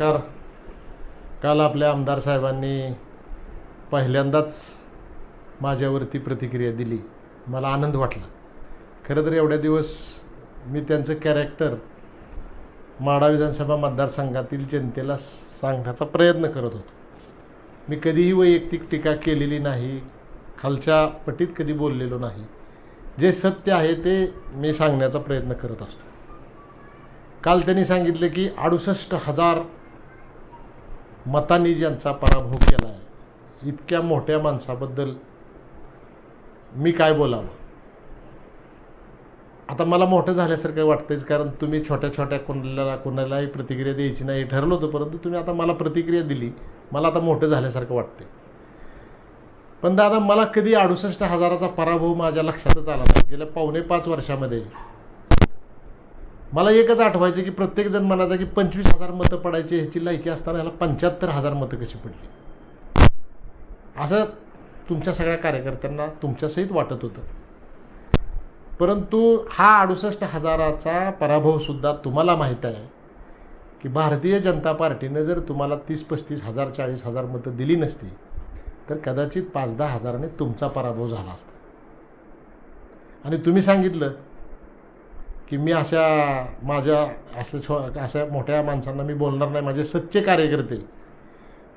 नमस्कार. काल आपल्या आमदार साहेबांनी पहिल्यांदाच माझ्यावरती प्रतिक्रिया दिली. मला आनंद वाटला. खरं तर एवढ्या दिवस मी त्यांचं कॅरेक्टर माडा विधानसभा मतदारसंघातील जनतेला सांगण्याचा प्रयत्न करत होतो. मी कधीही वैयक्तिक टीका केलेली नाही खालच्या पटीत कधी बोललेलो नाही. जे सत्य आहे ते मी सांगण्याचा प्रयत्न करत असतो. काल त्यांनी सांगितले की अडुसष्ट हजार मतांनी ज्यांचा पराभव केला आहे इतक्या मोठ्या माणसाबद्दल मी काय बोलावं? आता मला मोठं झाल्यासारखं वाटतंच कारण तुम्ही छोट्या छोट्या कोणाला कोणालाही प्रतिक्रिया द्यायची नाही ठरलं होतं परंतु तुम्ही आता मला प्रतिक्रिया दिली. मला आता मोठं झाल्यासारखं वाटते पण दादा मला कधी अडुसष्ट हजाराचा पराभव माझ्या लक्षातच आला नाही. गेल्या पावणे पाच वर्षामध्ये मला एकच आठवायचं की प्रत्येकजण म्हणायचा की पंचवीस हजार मतं पडायची ह्याची लायकी असताना ह्याला पंच्याहत्तर हजार मतं कशी पडली? असं तुमच्या सगळ्या कार्यकर्त्यांना तुमच्यासहित वाटत होतं. परंतु हा अडुसष्ट हजाराचा पराभवसुद्धा तुम्हाला माहीत आहे की भारतीय जनता पार्टीनं जर तुम्हाला तीस पस्तीस हजार चाळीस हजार मतं दिली नसती तर कदाचित पाच दहा हजाराने तुमचा पराभव झाला असता. आणि तुम्ही सांगितलं की मी अशा माझ्या असल्या छो अशा मोठ्या माणसांना मी बोलणार नाही. माझे सच्चे कार्यकर्ते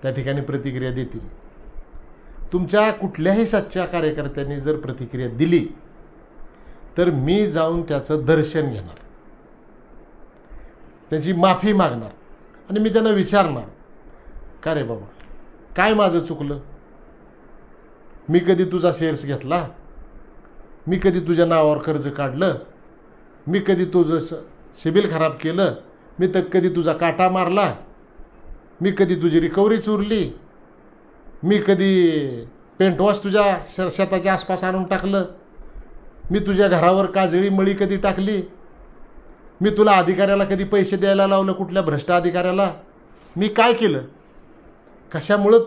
त्या ठिकाणी प्रतिक्रिया देतील. तुमच्या कुठल्याही सच्च्या कार्यकर्त्यांनी जर प्रतिक्रिया दिली तर मी जाऊन त्याचं दर्शन घेणार. त्यांची माफी मागणार. आणि मी त्यांना विचारणार का रे बाबा? काय माझं चुकलं? मी कधी तुझा शेअर्स घेतला? मी कधी तुझ्या नावावर कर्ज काढलं? मी कधी तुझं स सिबिल खराब केलं मी तर कधी तुझा काटा मारला मी कधी तुझी रिकव्हरी चुरली मी कधी पेंटवॉश तुझ्या श शेताच्या आसपास आणून टाकलं मी तुझ्या घरावर काजळी मळी कधी टाकली मी तुला अधिकाऱ्याला कधी पैसे द्यायला लावलं कुठल्या भ्रष्ट अधिकाऱ्याला मी काय केलं? कशामुळं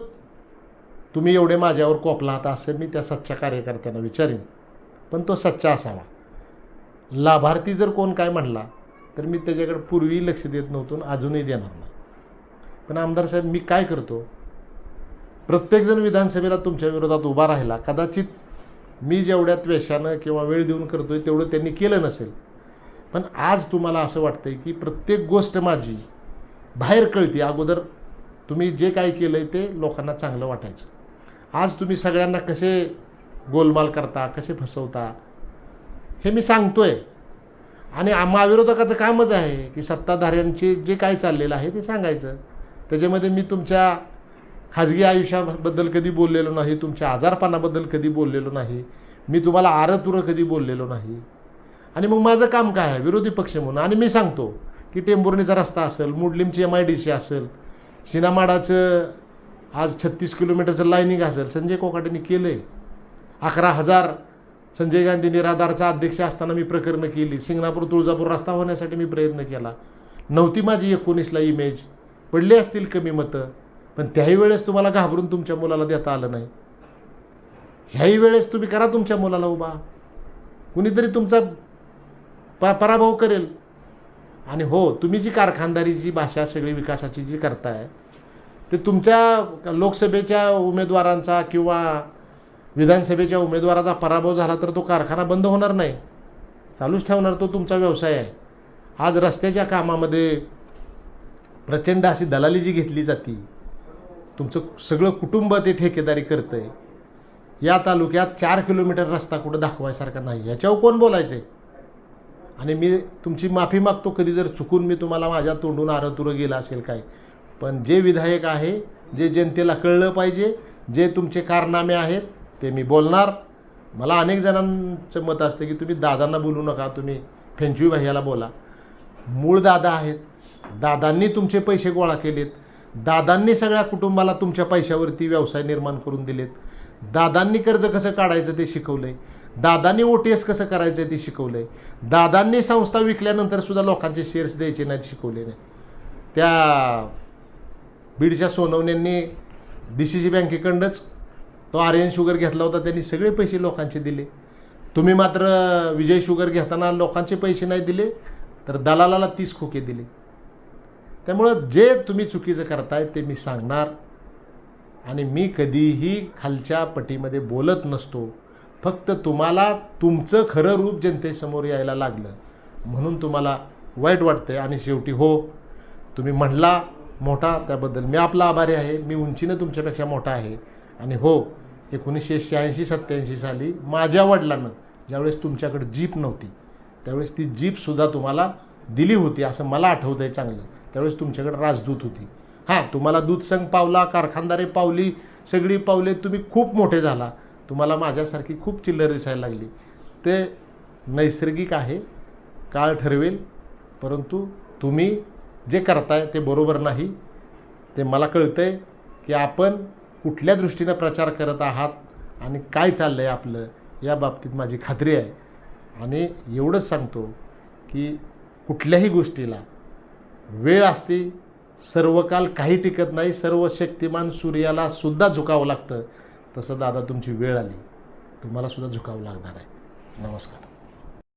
तुम्ही एवढे माझ्यावर कोपला आहात असं मी त्या सच्च्या कार्यकर्त्यांना विचारेन. पण तो सच्चा असावा. लाभार्थी जर कोण काय म्हणला तर मी त्याच्याकडे पूर्वी लक्ष देत नव्हतो आणि अजूनही देणार नाही. पण आमदार साहेब मी काय करतो? प्रत्येकजण विधानसभेला तुमच्या विरोधात उभा राहिला. कदाचित मी जेवढ्या त्वेषानं किंवा वेळ देऊन करतोय तेवढं त्यांनी केलं नसेल. पण आज तुम्हाला असं वाटतंय की प्रत्येक गोष्ट माझी बाहेर कळते. अगोदर तुम्ही जे काय केलं आहे ते लोकांना चांगलं वाटायचं. आज तुम्ही सगळ्यांना कसे गोलमाल करता कसे फसवता हे मी सांगतोय. आणि आम्हा विरोधकाचं कामच आहे की सत्ताधाऱ्यांचे जे काय चाललेलं आहे ते सांगायचं. त्याच्यामध्ये मी तुमच्या खाजगी आयुष्याबद्दल कधी बोललेलो नाही तुमच्या आजारपणाबद्दल कधी बोललेलो नाही मी तुम्हाला आरतुरं कधी बोललेलो नाही. आणि मग माझं काम काय आहे? विरोधी पक्ष म्हणून. आणि मी सांगतो की टेंभुर्णीचा रस्ता असेल मुडलिमची एम आय डी सी असेल सिनामाडाचं आज छत्तीस किलोमीटरचं लाईनिंग असेल संजय कोकाटेंनी केलं आहे अकरा हजार संजय गांधी निराधारचा अध्यक्ष असताना मी प्रकरणं केली. सिंगणापूर तुळजापूर रस्ता होण्यासाठी मी प्रयत्न केला. नव्हती माझी एकोणीसला इमेज पडली असतील कमी मतं पण त्याही वेळेस तुम्हाला घाबरून तुमच्या मुलाला देता आलं नाही. ह्याही वेळेस तुम्ही करा तुमच्या मुलाला उभा. कुणीतरी तुमचा प पराभव करेल. आणि हो तुम्ही जी कारखानदारीची भाषा सगळी विकासाची जी करताय ते तुमच्या लोकसभेच्या उमेदवारांचा किंवा विधानसभेच्या उमेदवाराचा पराभव झाला तर तो कारखाना बंद होणार नाही. चालूच ठेवणार तो तुमचा व्यवसाय आहे. आज रस्त्याच्या कामामध्ये प्रचंड अशी दलाली जी घेतली जाती तुमचं सगळं कुटुंब ते ठेकेदारी करतं आहे या तालुक्यात चार किलोमीटर रस्ता कुठं दाखवायसारखा नाही. याच्यावर कोण बोलायचं? आहे आणि मी तुमची माफी मागतो कधी जर चुकून मी तुम्हाला माझ्या तोंडून आरतुरं गेला असेल काय? पण जे विधायक आहे जे जनतेला कळलं पाहिजे जे तुमचे कारनामे आहेत ते मी बोलणार. मला अनेक जणांचं मत असतं की तुम्ही दादांना बोलू नका तुम्ही फेंचुई भैयाला बोला. मूळ दादा आहेत. दादांनी तुमचे पैसे गोळा केलेत. दादांनी सगळ्या कुटुंबाला तुमच्या पैशावरती व्यवसाय निर्माण करून दिलेत. दादांनी कर्ज कसं काढायचं ते शिकवलं आहे दादांनी ओ टी एस कसं करायचं ते शिकवलं आहे दादांनी संस्था विकल्यानंतर सुद्धा लोकांचे शेअर्स द्यायचे नाहीत शिकवले नाही त्या बीडच्या सोनवण्यांनी डी सी सी बँकेकडंच तो आर्यन शुगर घेतला होता त्यांनी सगळे पैसे लोकांचे दिले. तुम्ही मात्र विजय शुगर घेताना लोकांचे पैसे नाही दिले तर दलालाला तीस खोके दिले. त्यामुळं जे तुम्ही चुकीचं करताय ते मी सांगणार. आणि मी कधीही खालच्या पटीमध्ये बोलत नसतो. फक्त तुम्हाला तुमचं खरं रूप जनतेसमोर यायला लागलं. म्हणून तुम्हाला वाईट वाटतंय आणि शेवटी हो तुम्ही म्हणला मोठा त्याबद्दल मी आपला आभारी आहे. मी उंचीनं तुमच्यापेक्षा मोठा आहे. आणि हो एकोणीसशे शहाऐंशी सत्त्याऐंशी साली माझ्या वडिलांना ज्यावेळेस तुमच्याकडे जीप नव्हती त्यावेळेस ती जीपसुद्धा तुम्हाला दिली होती असं मला आठवतं आहे चांगलं. त्यावेळेस तुमच्याकडे राजदूत होती. हां तुम्हाला दूध संघ पावला कारखानदारे पावली सगळी पावले तुम्ही खूप मोठे झाला. तुम्हाला माझ्यासारखी खूप चिल्लर दिसायला लागली. ते नैसर्गिक आहे काळ ठरवेल परंतु तुम्ही जे करताय ते बरोबर नाही. ते मला कळतं आहे की आपण कुठल्या दृष्टीनं प्रचार करत आहात आणि काय चाललं आहे आपलं या बाबतीत माझी खात्री आहे. आणि एवढंच सांगतो की कुठल्याही गोष्टीला वेळ असते सर्व काल काही टिकत नाही सर्व शक्तिमान सूर्याला सुद्धा झुकावं लागतं. तसं दादा तुमची वेळ आली. तुम्हाला सुद्धा झुकावं लागणार आहे. नमस्कार.